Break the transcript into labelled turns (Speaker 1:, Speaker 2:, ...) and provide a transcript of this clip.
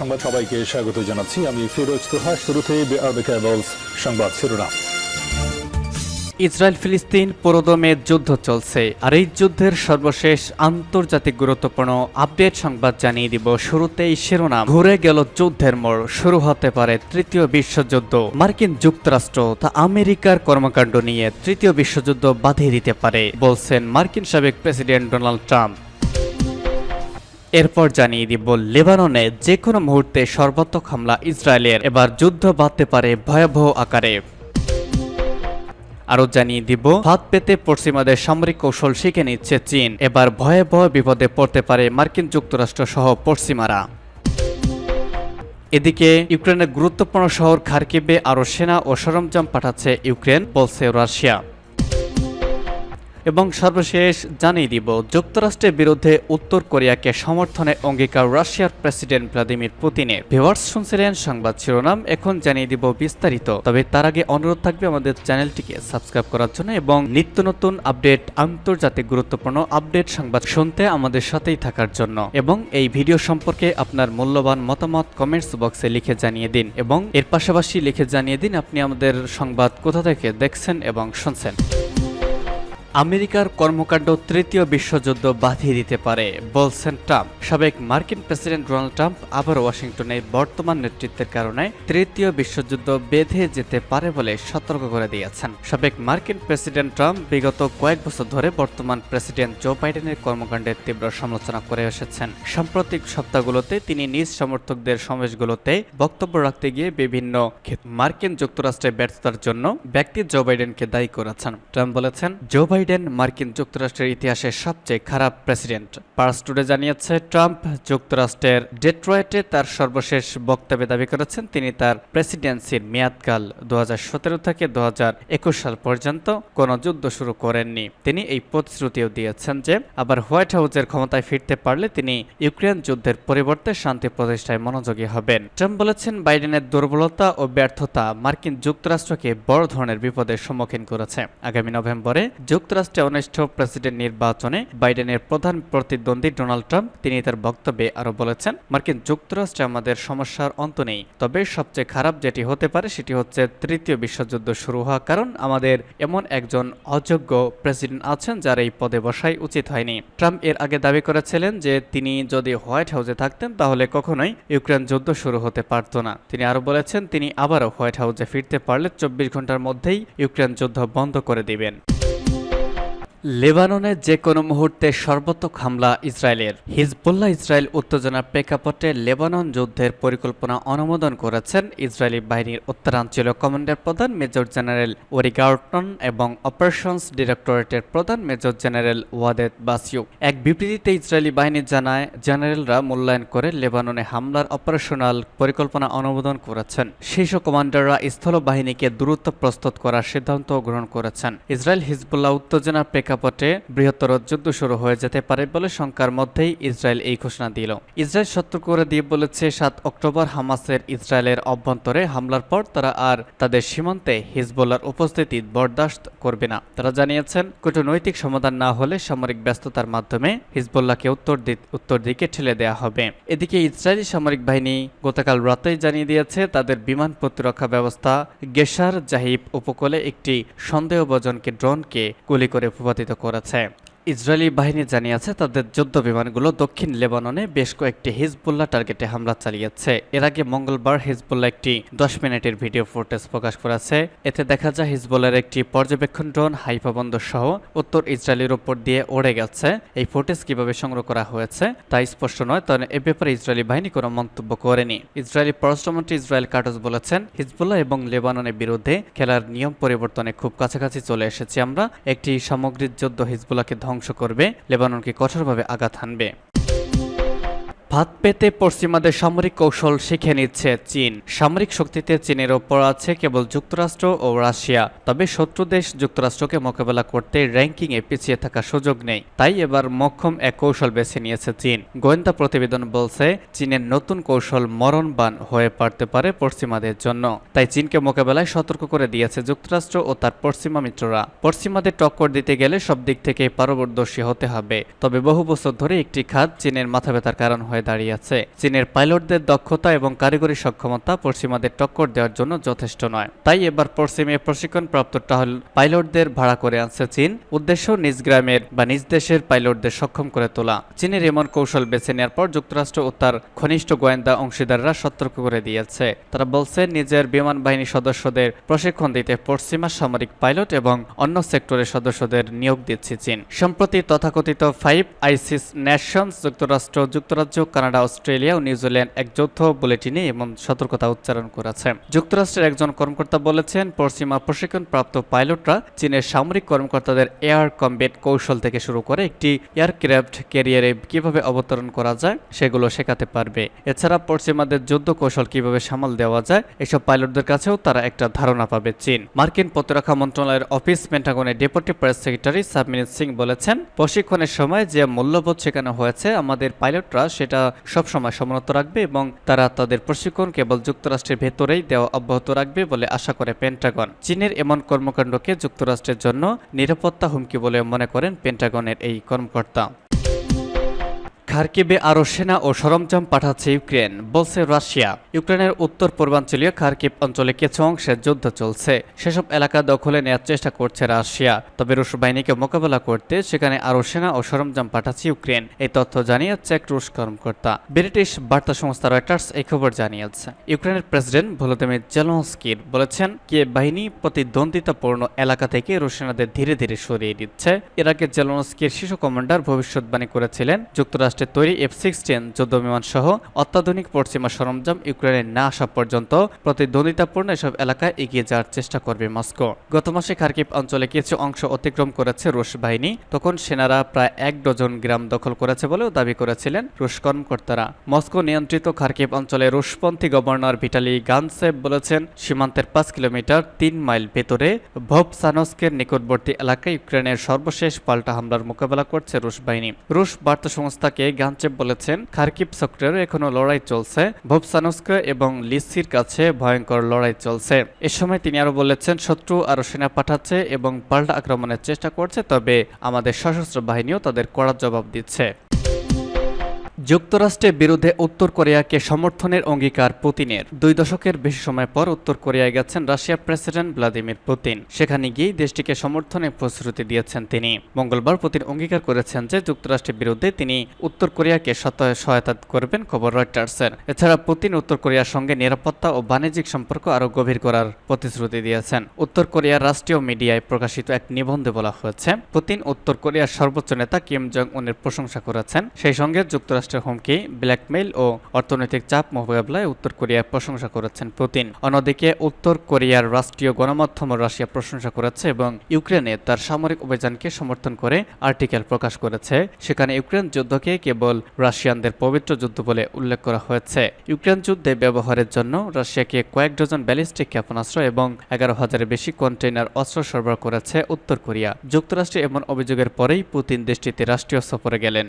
Speaker 1: সংবাদ সবাইকে স্বাগত জানাচ্ছি। আমি ফিরোজ তোহা শুরুতে সংবাদ শিরোনাম।
Speaker 2: ইসরায়েল ফিলিস্তিন পুরোদমে যুদ্ধ চলছে। আর এই যুদ্ধের সর্বশেষ আন্তর্জাতিক গুরুত্বপূর্ণ আপডেট সংবাদ জানিয়ে দিব। শুরুতেই শিরোনাম। ঘুরে গেল যুদ্ধের মোড়। শুরু হতে পারে তৃতীয় বিশ্বযুদ্ধ। মার্কিন যুক্তরাষ্ট্র তা আমেরিকার কর্মকাণ্ড নিয়ে তৃতীয় বিশ্বযুদ্ধ বাঁধিয়ে দিতে পারে, বলছেন মার্কিন সাবেক প্রেসিডেন্ট ডোনাল্ড ট্রাম্প। এরপর জানিয়ে দিব, লেবাননে যে কোনো মুহূর্তে সর্বাত্মক হামলা ইসরায়েলের। এবার যুদ্ধ বাঁধতে পারে ভয়াবহ আকারে। আরও জানিয়ে দিব হাত পেতে পশ্চিমাদের সামরিক কৌশল শিখে নিচ্ছে চীন। এবার ভয়াবহ বিপদে পড়তে পারে মার্কিন যুক্তরাষ্ট্র সহ পশ্চিমারা। এদিকে, ইউক্রেনের গুরুত্বপূর্ণ শহর খার্কিবে আরও সেনা ও সরঞ্জাম পাঠাচ্ছে ইউক্রেন, বলছে রাশিয়া। এবং সর্বশেষ জানিয়ে দিব, যুক্তরাষ্ট্রের বিরুদ্ধে উত্তর কোরিয়াকে সমর্থনে অঙ্গীকার রাশিয়ার প্রেসিডেন্ট ভ্লাদিমির পুতিনের ভিউয়ার্স, শুনছিলেন সংবাদ শিরোনাম, এখন জানিয়ে দিব বিস্তারিত। তবে তার আগে অনুরোধ থাকবে আমাদের চ্যানেলটিকে সাবস্ক্রাইব করার জন্য এবং নিত্য নতুন আপডেট, আন্তর্জাতিক গুরুত্বপূর্ণ আপডেট সংবাদ শুনতে আমাদের সাথেই থাকার জন্য। এবং এই ভিডিও সম্পর্কে আপনার মূল্যবান মতামত কমেন্টস বক্সে লিখে জানিয়ে দিন এবং এর পাশাপাশি লিখে জানিয়ে দিন আপনি আমাদের সংবাদ কোথা থেকে দেখছেন এবং শুনছেন। আমেরিকার কর্মকাণ্ড তৃতীয় বিশ্বযুদ্ধ বাঁধিয়ে দিতে পারে বলছেন ট্রাম্প। সাবেক মার্কিন প্রেসিডেন্ট ডোনাল্ড ট্রাম্প আবার ওয়াশিংটনে বর্তমান নেতৃত্বের কারণে তৃতীয় বিশ্বযুদ্ধ বেঁধে যেতে পারে বলে সতর্ক করে দিয়েছেন। সাবেক মার্কিন প্রেসিডেন্ট ট্রাম্প বিগত কয়েক বছর ধরে বর্তমান প্রেসিডেন্ট জো বাইডেনের কর্মকাণ্ডের তীব্র সমালোচনা করে এসেছেন। সাম্প্রতিক সপ্তাহগুলোতে তিনি নিজ সমর্থকদের সমাবেশগুলোতে বক্তব্য রাখতে গিয়ে বিভিন্ন মার্কিন যুক্তরাষ্ট্রের ব্যর্থতার জন্য ব্যক্তি জো বাইডেনকে দায়ী করেছেন। ট্রাম্প বলেছেন, জো বাইডেন মার্কিন যুক্তরাষ্ট্রের ইতিহাসের সবচেয়ে খারাপ প্রেসিডেন্ট। পার্স টুডে জানিয়েছে, ট্রাম্প যুক্তরাষ্ট্রের ডেট্রয়েটে তার সর্বশেষ বক্তব্যে দাবি করেছেন, তিনি তার প্রেসিডেন্সির মেয়াদকাল দু থেকে দু সাল পর্যন্ত কোনো যুদ্ধ শুরু করেননি। তিনি এই প্রতিশ্রুতিও দিয়েছেন যে, আবার হোয়াইট হাউসের ক্ষমতায় ফিরতে পারলে তিনি ইউক্রেন যুদ্ধের পরিবর্তে শান্তি প্রতিষ্ঠায় মনোযোগী হবেন। ট্রাম্প বলেছেন, বাইডেনের দুর্বলতা ও ব্যর্থতা মার্কিন যুক্তরাষ্ট্রকে বড় ধরনের বিপদের সম্মুখীন করেছে। আগামী নভেম্বরে যুক্তরাষ্ট্রে অনুষ্ঠিত প্রেসিডেন্ট নির্বাচনে বাইডেনের প্রধান প্রতিদ্বন্দ্বী ডোনাল্ড ট্রাম্প, তিনি তার বক্তব্যে আরও বলেছেন, মার্কিন যুক্তরাষ্ট্রে আমাদের সমস্যার অন্ত নেই। তবে সবচেয়ে খারাপ যেটি হতে পারে সেটি হচ্ছে তৃতীয় বিশ্বযুদ্ধ শুরু হওয়া কারণ আমাদের এমন একজন অযোগ্য প্রেসিডেন্ট আছেন যার এই পদে বসাই উচিত হয়নি। ট্রাম্প এর আগে দাবি করেছিলেন যে তিনি যদি হোয়াইট হাউসে থাকতেন তাহলে কখনোই ইউক্রেন যুদ্ধ শুরু হতে পারত না। তিনি আরও বলেছেন, তিনি আবারও হোয়াইট হাউসে ফিরতে পারলে চব্বিশ ঘণ্টার মধ্যেই ইউক্রেন যুদ্ধ বন্ধ করে দিবেন। লেবাননে যে কোনো মুহূর্তে সর্বাত্মক হামলা ইসরায়েলের। হিজবুল্লাহ ইসরায়েল উত্তেজনার প্রেক্ষাপটে লেবানন যুদ্ধের পরিকল্পনা অনুমোদন করেছেন ইসরায়েলি বাহিনীর উত্তরাঞ্চলীয় কমান্ডার প্রধান মেজর জেনারেল ওরি গার্টন এবং অপারেশনস ডিরেক্টরেটের প্রধান মেজর জেনারেল ওয়াদেদ বাসিউ। এক বিবৃতিতে ইসরায়েলি বাহিনী জানায়, জেনারেলরা মূল্যায়ন করে লেবাননে হামলার অপারেশনাল পরিকল্পনা অনুমোদন করেছেন। শীর্ষ কমান্ডাররা স্থল বাহিনীকে দূরত্ব প্রস্তুত করার সিদ্ধান্ত গ্রহণ করেছেন। ইসরায়েল হিজবুল্লাহ উত্তেজনার প্রেক্ষাপটে বৃহত্তর যুদ্ধ শুরু হয়ে যেতে পারে বলে শঙ্কার মধ্যেই ইসরায়েল এই ঘোষণা দিল। ইসরায়েল সতর্ক করে দিয়ে বলেছে, সাত অক্টোবর হামাসের ইসরায়েলের অভ্যন্তরে হামলার পর তারা আর তাদের সীমান্তে হিজবুল্লার উপস্থিতি বরদাস্ত করবে না। তারা জানিয়েছেন, কূটনৈতিক সমাধান না হলে সামরিক ব্যস্ততার মাধ্যমে হিজবুল্লাহকে উত্তর উত্তর দিকে ঠেলে দেওয়া হবে। এদিকে ইসরায়েলি সামরিক বাহিনী গতকাল রাতেই জানিয়ে দিয়েছে, তাদের বিমান প্রতিরক্ষা ব্যবস্থা গেসার জাহিব উপকূলে একটি সন্দেহভাজনকে ড্রোনকে গুলি করে ভূপাতিত করেছে। ইসরায়েলি বাহিনী জানিয়েছে তাদের যুদ্ধ বিমানগুলো দক্ষিণ লেবাননে বেশ কয়েকটি হিজবুল্লাহ টার্গেটে হামলা চালিয়েছে। এর আগে মঙ্গলবার হিজবুল্লাহ একটি দশ মিনিটের ভিডিও ফুটেজ প্রকাশ করেছে। এতে দেখা যায় হিজবুল্লার একটি পর্যবেক্ষণ ড্রোন হাইফা বন্দর সহ উত্তর ইসরায়েলের উপর দিয়ে উড়ে গেছে। এই ফুটেজ কীভাবে সংগ্রহ করা হয়েছে তা স্পষ্ট নয়, তবে এ ব্যাপারে ইসরায়েলি বাহিনী কোনো মন্তব্য করেনি। ইসরায়েলি পররাষ্ট্রমন্ত্রী ইসরায়েল কাটস বলেছেন, হিজবুল্লাহ এবং লেবাননের বিরুদ্ধে খেলার নিয়ম পরিবর্তনে খুব কাছাকাছি চলে এসেছি আমরা। একটি সামগ্রিক যুদ্ধ হিজবুল্লাহকে ধ্বংস করবে লেবাননকে কঠোরভাবে আঘাত হানবে। ভাত পেতে পশ্চিমাদের সামরিক কৌশল শিখে নিচ্ছে চীন। সামরিক শক্তিতে চীনের ওপর আছে কেবল যুক্তরাষ্ট্র ও রাশিয়া। তবে শত্রু দেশ যুক্তরাষ্ট্রকে মোকাবেলা করতে র্যাঙ্কিংয়ে পিছিয়ে থাকার সুযোগ নেই। তাই এবার মক্ষম এক কৌশল বেছে নিয়েছে চীন। গোয়েন্দা প্রতিবেদন বলছে, চীনের নতুন কৌশল মরণবান হয়ে পারতে পারে পশ্চিমাদের জন্য। তাই চীনকে মোকাবেলায় সতর্ক করে দিয়েছে যুক্তরাষ্ট্র ও তার পশ্চিমা মিত্ররা। পশ্চিমাদের টক্কর দিতে গেলে সব দিক থেকে পারদর্শী হতে হবে। তবে বহু বছর ধরে একটি খাত চীনের মাথা ব্যথার কারণ হয়ে হয়ে দাঁড়িয়েছে চীনের পাইলটদের দক্ষতা এবং কারিগরি সক্ষমতা পশ্চিমাদের টক্কর দেওয়ার জন্য যথেষ্ট নয়। তাই এবার পশ্চিমে প্রশিক্ষণপ্রাপ্ত টহল পাইলটদের ভাড়া করে আনছে চীন। উদ্দেশ্য নিজ গ্রামের বা নিজ দেশের পাইলটদের সক্ষম করে তোলা। চীনের এমন কৌশল বেছে নেওয়ার পর যুক্তরাষ্ট্র ও তার ঘনিষ্ঠ গোয়েন্দা অংশীদাররা সতর্ক করে দিয়েছে। তারা বলছে, নিজের বিমান বাহিনী সদস্যদের প্রশিক্ষণ দিতে পশ্চিমা সামরিক পাইলট এবং অন্য সেক্টরের সদস্যদের নিয়োগ দিচ্ছে চীন। সম্প্রতি তথাকথিত ফাইভ আইসিস নেশনস যুক্তরাষ্ট্র যুক্তরাজ্য কানাডা, অস্ট্রেলিয়া ও নিউজিল্যান্ড এক যৌথ বুলেটিনে এমন সতর্কতা উচ্চারণ করেছে। যুক্তরাষ্ট্রের একজন কর্মকর্তা বলেছেন, পশ্চিমা প্রশিক্ষণপ্রাপ্ত পাইলটরা চীনের সামরিক কর্মকর্তাদের এয়ার কমবেট কৌশল থেকে শুরু করে একটি এয়ারক্রাফট ক্যারিয়ারে কীভাবে অবতরণ করা যায় সেগুলো শেখাতে পারবে। এছাড়া পশ্চিমাদের যুদ্ধ কৌশল কীভাবে সামাল দেওয়া যায় এসব পাইলটদের কাছেও তারা একটা ধারণা পাবে চীন। মার্কিন প্রতিরক্ষা মন্ত্রণালয়ের অফিস পেন্টাগনের ডেপুটি প্রেস সেক্রেটারি সাবমিনিত সিং বলেছেন, প্রশিক্ষণের সময় যে মূল্যবোধ শেখানো হয়েছে আমাদের পাইলটরা সেটা সবসময় সমুন্নত রাখবে এবং তারা তাদের প্রশিক্ষণ কেবল যুক্তরাষ্ট্রের ভেতরেই দেওয়া অব্যাহত রাখবে বলে আশা করে পেন্টাগন। চীনের এমন কর্মকাণ্ডকে যুক্তরাষ্ট্রের জন্য নিরাপত্তা হুমকি বলে মনে করেন পেন্টাগনের এই কর্মকর্তা। খার্কিবে আরও সেনা ও সরঞ্জাম পাঠাচ্ছে ইউক্রেন। বলছে রাশিয়া। ইউক্রেনের উত্তর পূর্বাঞ্চলীয় খার্কিব অঞ্চলে কিছু অংশে যুদ্ধ চলছে। সেসব এলাকা দখলে নেওয়ার চেষ্টা করছে রাশিয়া। তবে রুশ বাহিনীকে মোকাবেলা করতে সেখানে আরও সেনা ও সরঞ্জাম পাঠাচ্ছে ইউক্রেন। এই তথ্য জানিয়েছে এক রুশ কর্মকর্তা। ব্রিটিশ বার্তা সংস্থা রয়টার্স এই খবর জানিয়েছে। ইউক্রেনের প্রেসিডেন্ট ভলোদিমির জেলনস্কির বলেছেন কে বাহিনী প্রতিদ্বন্দ্বিতাপূর্ণ এলাকা থেকে রুশ সেনাদের ধীরে ধীরে সরিয়ে দিচ্ছে। এর আগে জেলনস্কির শীর্ষ কমান্ডার ভবিষ্যৎবাণী করেছিলেন। যুক্তরাষ্ট্রের তৈরি এফ সিক্সটিন যুদ্ধ বিমান সহ অত্যাধুনিক পশ্চিমা সরঞ্জাম ইউক্রেনে না আসা পর্যন্ত প্রতিদ্বন্দ্বিতাপূর্ণ এসব এলাকায় এগিয়ে যাওয়ার চেষ্টা করবে মস্কো। গত মাসে খার্কিব অঞ্চলে কিছু অংশ অতিক্রম করেছে রুশ বাহিনী, তখন সেনারা প্রায় এক ডজন গ্রাম দখল করেছে বলেও দাবি করেছিলেন রুশ কর্মকর্তারা। মস্কো নিয়ন্ত্রিত খার্কিব অঞ্চলে রুশপন্থী গভর্নর ভিটালি গানসেভ বলেছেন, সীমান্তের পাঁচ কিলোমিটার তিন মাইল ভেতরে ভবসানস্কের নিকটবর্তী এলাকায় ইউক্রেনের সর্বশেষ পাল্টা হামলার মোকাবেলা করছে রুশ বাহিনী। রুশ বার্তা সংস্থাকে গানচেপ বলেছেন, খার্কিব সেক্টরে এখনও লড়াই চলছে। ভবসানস্ক এবং লিসির কাছে ভয়ঙ্কর লড়াই চলছে। এ সময় তিনি আরও বলেছেন, শত্রু আরও সেনা পাঠাচ্ছে এবং পাল্টা আক্রমণের চেষ্টা করছে, তবে আমাদের সশস্ত্র বাহিনীও তাদের কড়া জবাব দিচ্ছে। যুক্তরাষ্ট্রের বিরুদ্ধে উত্তর কোরিয়াকে সমর্থনের অঙ্গীকার পুতিনের। দুই দশকের বেশি সময় পর উত্তর কোরিয়ায় গেছেন রাশিয়ার প্রেসিডেন্ট ভ্লাদিমির পুতিন। সেখানে গিয়েই দেশটিকে সমর্থনের প্রতিশ্রুতি দিয়েছেন তিনি। মঙ্গলবার পুতিন অঙ্গীকার করেছেন যে যুক্তরাষ্ট্রের বিরুদ্ধে তিনি উত্তর কোরিয়াকে সহায়তা করবেন খবর রয়টার্সের। এছাড়া পুতিন উত্তর কোরিয়ার সঙ্গে নিরাপত্তা ও বাণিজ্যিক সম্পর্ক আরও গভীর করার প্রতিশ্রুতি দিয়েছেন। উত্তর কোরিয়ার রাষ্ট্রীয় মিডিয়ায় প্রকাশিত এক নিবন্ধে বলা হয়েছে, পুতিন উত্তর কোরিয়ার সর্বোচ্চ নেতা কিম জং উনের প্রশংসা করেছেন। সেই সঙ্গে যুক্তরাষ্ট্রের হুমকি ব্ল্যাকমেইল ও অর্থনৈতিক চাপ মোকাবেলায় উত্তর কোরিয়ার প্রশংসা করেছেন পুতিন। অন্যদিকে উত্তর কোরিয়ার রাষ্ট্রীয় গণমাধ্যম রাশিয়া প্রশংসা করেছে এবং ইউক্রেনে তার সামরিক অভিযানকে সমর্থন করে আর্টিকেল প্রকাশ করেছে। সেখানে ইউক্রেন যুদ্ধকে কেবল রাশিয়ানদের পবিত্র যুদ্ধ বলে উল্লেখ করা হয়েছে। ইউক্রেন যুদ্ধে ব্যবহারের জন্য রাশিয়াকে কয়েক ডজন ব্যালিস্টিক ক্ষেপণাস্ত্র এবং এগারো হাজারের বেশি কন্টেইনার অস্ত্র সরবরাহ করেছে উত্তর কোরিয়া। যুক্তরাষ্ট্রে এমন অভিযোগের পরেই পুতিন দেশটিতে রাষ্ট্রীয় সফরে গেলেন।